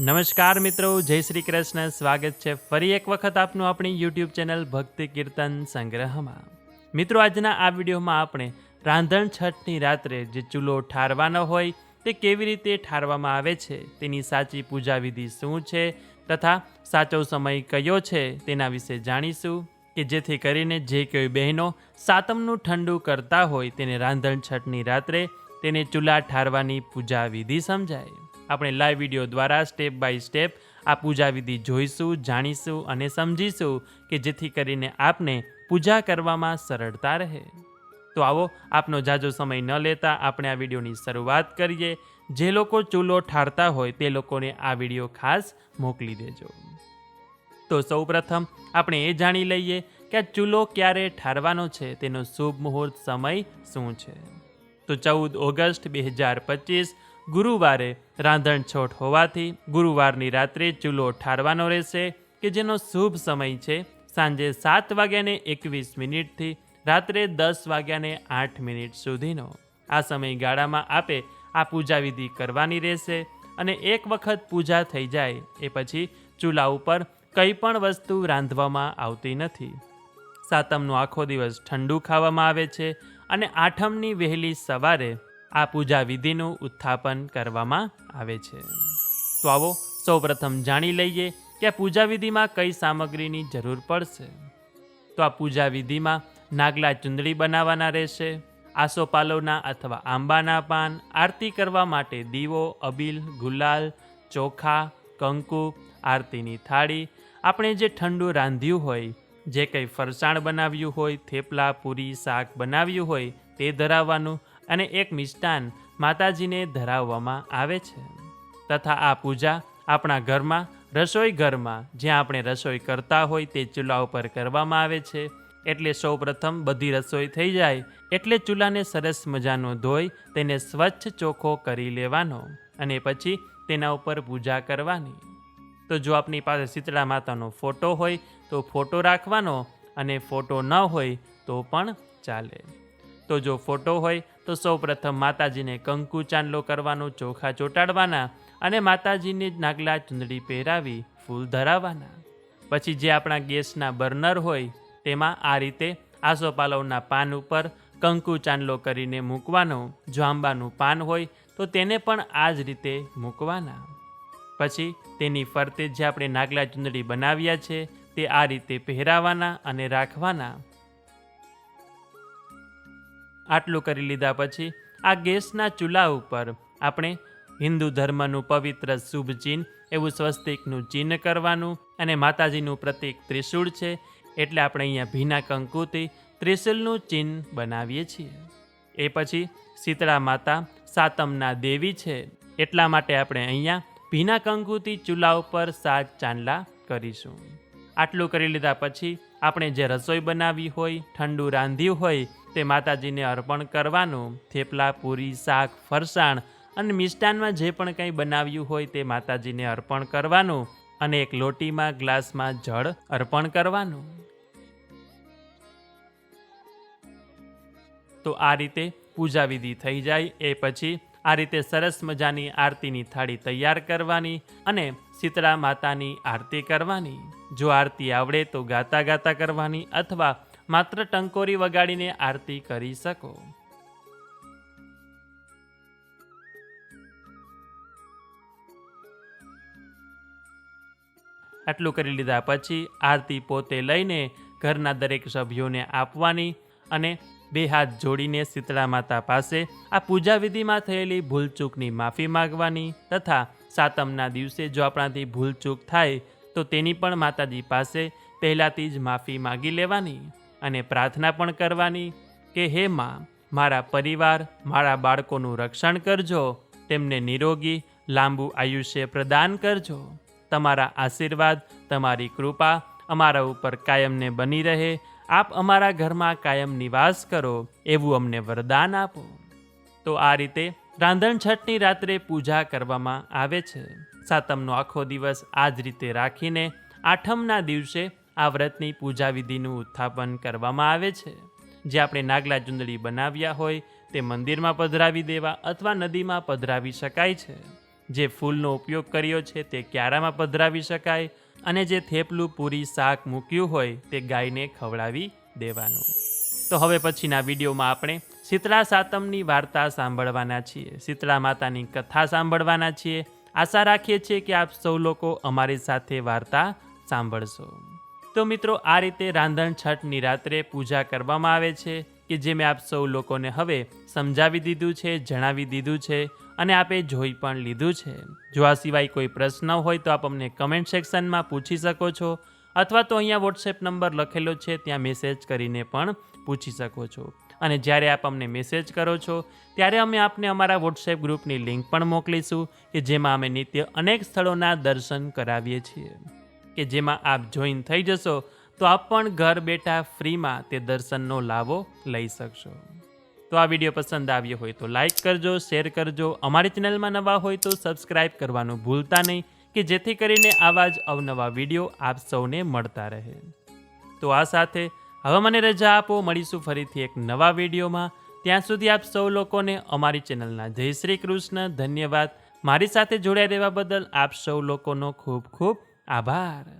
નમસ્કાર મિત્રો, જય શ્રી કૃષ્ણ. સ્વાગત છે ફરી એક વખત આપનું આપણી યુટ્યુબ ચેનલ ભક્તિ કીર્તન સંગ્રહમાં. મિત્રો, આજના આ વિડીયોમાં આપણે રાંધણ છઠની રાત્રે જે ચૂલો ઠારવાનો હોય તે કેવી રીતે ઠારવામાં આવે છે, તેની સાચી પૂજા વિધિ શું છે તથા સાચો સમય કયો છે તેના વિશે જાણીશું કે જેથી કરીને જે કોઈ બહેનો સાતમનું ઠંડુ કરતા હોય તેને રાંધણ છઠની રાત્રે તેને ચૂલા ઠારવાની પૂજા વિધિ સમજાય. આપણે લાઈવ વીડિયો દ્વારા સ્ટેપ બાય સ્ટેપ આ પૂજા વિધિ જોઈશું, જાણીશું અને સમજીશું કે જેથી કરીને આપને પૂજા કરવામાં સરળતા રહે. તો આવો, આપનો જાજો સમય ન લેતા આપણે આ વિડીયોની શરૂઆત કરીએ. જે લોકો ચૂલો ઠારતા હોય તે લોકોને આ વીડિયો ખાસ મોકલી દેજો. તો સૌપ્રથમ આપણે એ જાણી લઈએ કે આ ચૂલો ક્યારે ઠારવાનો છે, તેનો શુભ મુહૂર્ત સમય શું છે? તો ચૌદ ઓગસ્ટ બે હજાર પચીસ ગુરુવારે રાંધણછોડ હોવાથી ગુરુવારની રાત્રે ચૂલો ઠારવાનો રહેશે, કે જેનો શુભ સમય છે, સાંજે સાત વાગ્યાને એકવીસ મિનિટથી રાત્રે દસ વાગ્યાને આઠ મિનિટ સુધીનો. આ સમયગાળામાં આપે આ પૂજા વિધિ કરવાની રહેશે અને એક વખત પૂજા થઈ જાય, એ પછી ચૂલા ઉપર કંઈ પણ વસ્તુ રાંધવામાં આવતી નથી. સાતમનો આખો દિવસ ઠંડુ ખાવામાં આવે છે અને આઠમની વહેલી સવારે આ પૂજા વિધિનું ઉત્થાપન કરવામાં આવે છે. તો આવો સૌપ્રથમ જાણી લઈએ કે પૂજા વિધિમાં કઈ સામગ્રીની જરૂર પડશે. તો આ પૂજા વિધિમાં નાગલા ચુંદડી બનાવવાના રહેશે આસોપાલોના અથવા આંબાના પાન, આરતી કરવા માટે દીવો, અબીલ, ગુલાલ, ચોખા, કંકુ, આરતીની થાળી, આપણે જે ઠંડુ રાંધ્યું હોય, જે કંઈ ફરસાણ બનાવ્યું હોય, થેપલા, પૂરી, શાક બનાવ્યું હોય, તે ધરાવવાનું અને એક મિષ્ટાન માતાજીને ધરાવવામાં આવે છે. તથા આ પૂજા આપણા ઘરમાં, રસોઈ ઘરમાં જ્યાં આપણે રસોઈ કરતા હોય તે ચૂલા ઉપર કરવામાં આવે છે. એટલે સૌ પ્રથમ બધી રસોઈ થઈ જાય, એટલે ચૂલાને સરસ મજાનો ધોઈ તેને સ્વચ્છ ચોખ્ખો કરી લેવાનો અને પછી તેના ઉપર પૂજા કરવાની. તો જો આપની પાસે શીતળા માતાનો ફોટો હોય તો ફોટો રાખવાનો અને ફોટો ન હોય તો પણ ચાલે. તો જો ફોટો હોય તો સૌપ્રથમ માતાજીને કંકુ ચાંદલો કરવાનો ચોખા ચોંટાડવાના અને માતાજીને નાગલા ચૂંદડી પહેરાવી ફૂલ ધરાવવાના. પછી જે આપણા ગેસના બર્નર હોય, તેમાં આ રીતે આસોપાલવના પાન ઉપર કંકુ ચાંદલો કરીને મૂકવાનો, જો આંબાનું પાન હોય, તો તેને પણ આ જ રીતે મૂકવાના. પછી તેની ફરતે જે આપણે નાગલા ચૂંદડી બનાવ્યા છે, તે આ રીતે પહેરાવાના અને રાખવાના. આટલું કરી લીધા પછી આ ગેસના ચૂલા ઉપર આપણે હિન્દુ ધર્મનું પવિત્ર શુભ ચિહ્ન, એવું સ્વસ્તિકનું ચિહ્ન કરવાનું અને માતાજીનું પ્રતીક ત્રિશૂળ છે, એટલે આપણે અહીંયા ભીના કંકુથી ત્રિશૂલનું ચિહ્ન બનાવીએ છીએ. એ પછી શીતળા માતા સાતમના દેવી છે, એટલા માટે આપણે અહીંયા ભીના કંકુથી ચૂલા ઉપર સાત ચાંદલા કરીશું. આટલું કરી લીધા પછી આપણે જે રસોઈ બનાવી હોય, ઠંડુ રાંધ્યું હોય તે માતાજીને અર્પણ કરવાનું, થેપલા, પૂરી, શાક, ફરસાણ અને મિષ્ટાનમાં જે પણ કંઈ બનાવ્યું હોય તે માતાજીને અર્પણ કરવાનું અને એક લોટીમાં, ગ્લાસમાં જળ અર્પણ કરવાનું. તો આ રીતે પૂજા વિધિ થઈ જાય, એ પછી આ રીતે સરસ મજાની આરતીની થાળી તૈયાર કરવાની અને શીતળા માતાની આરતી કરવાની. જો આરતી આવડે તો ગાતા ગાતા કરવાની અથવા માત્ર ટંકોરી વગાડીને આરતી કરી શકો. આટલું કરી લીધા પછી આરતી પોતે લઈને ઘરના દરેક સભ્યોને આપવાની અને બે હાથ જોડીને શીતળા માતા પાસે આ પૂજા વિધિમાં થયેલી ભૂલચૂકની માફી માગવાની તથા સાતમના દિવસે જો આપણાથી ભૂલચૂક થાય તો તેની પણ માતાજી પાસે પહેલાંથી જ માફી માગી લેવાની. અને પ્રાર્થના પણ કરવાની કે હે માં, મારા પરિવાર, મારા બાળકોનું રક્ષણ કરજો, તેમને નિરોગી, લાંબુ આયુષ્ય પ્રદાન કરજો. તમારા આશીર્વાદ, તમારી કૃપા અમારા ઉપર કાયમને બની રહે. આપ અમારા ઘરમાં કાયમ નિવાસ કરો, એવું અમને વરદાન આપો. તો આ રીતે રાંધણ છઠની રાત્રે પૂજા કરવામાં આવે છે. સાતમનો આખો દિવસ આ જ રીતે રાખીને આઠમના દિવસે આ વ્રતની પૂજા વિધિનું ઉત્થાપન કરવામાં આવે છે. જે આપણે નાગલા ચુંદડી બનાવ્યા હોય તે મંદિરમાં પધરાવી દેવા અથવા નદીમાં પધરાવી શકાય છે. જે ફૂલનો ઉપયોગ કર્યો છે તે ક્યારામાં પધરાવી શકાય અને જે થેપલું પૂરી શાક મૂક્યું હોય તે ગાયને ખવડાવી દેવાનું. તો હવે પછીના વિડીયોમાં આપણે શીતળા સાતમની વાર્તા સાંભળવાના છીએ. શીતળા માતાની કથા સાંભળવાના છીએ. આશા રાખીએ છીએ કે આપ સૌ લોકો અમારી સાથે વાર્તા સાંભળશો. તો મિત્રો, આ રીતે રાંધણ છઠની રાત્રે પૂજા કરવામાં આવે છે, કે જે મેં આપ સૌ લોકોને હવે સમજાવી દીધું છે, જણાવી દીધું છે, અને આપે જોઈ પણ લીધું છે. જો આ સિવાય કોઈ પ્રશ્ન હોય તો આપ અમને કમેન્ટ સેક્શનમાં પૂછી શકો છો, અથવા તો અહીંયા વોટ્સએપ નંબર લખેલો છે, ત્યાં મેસેજ કરીને પણ પૂછી શકો છો. અને જ્યારે આપ અમને મેસેજ કરો છો, ત્યારે અમે આપને અમારા વોટ્સએપ ગ્રુપની લિંક પણ મોકલીશું, કે જેમાં અમે નિત્ય અનેક સ્થળોના દર્શન કરાવીએ છીએ. કે જેમાં આપ જોઈન થઈ જશો, તો આપ પણ ઘર બેઠા ફ્રીમાં તે દર્શનનો લાભો લઈ શકશો. તો આ વીડિયો પસંદ આવ્યો હોય તો લાઈક કરજો, શેર કરજો. અમારી ચેનલમાં નવા હોય તો સબસ્ક્રાઇબ કરવાનું ભૂલતા નહીં, કે જેથી કરીને આવા જ અવનવા વીડિયો આપ સૌને મળતા રહે. તો આ સાથે હવે મને રજા આપો, મળીશું ફરીથી એક નવા વિડીયોમાં. ત્યાં સુધી આપ સૌ લોકોને અમારી ચેનલના જય શ્રી કૃષ્ણ, ધન્યવાદ. મારી સાથે જોડાઈ રહેવા બદલ આપ સૌ લોકોનો ખૂબ ખૂબ Abar,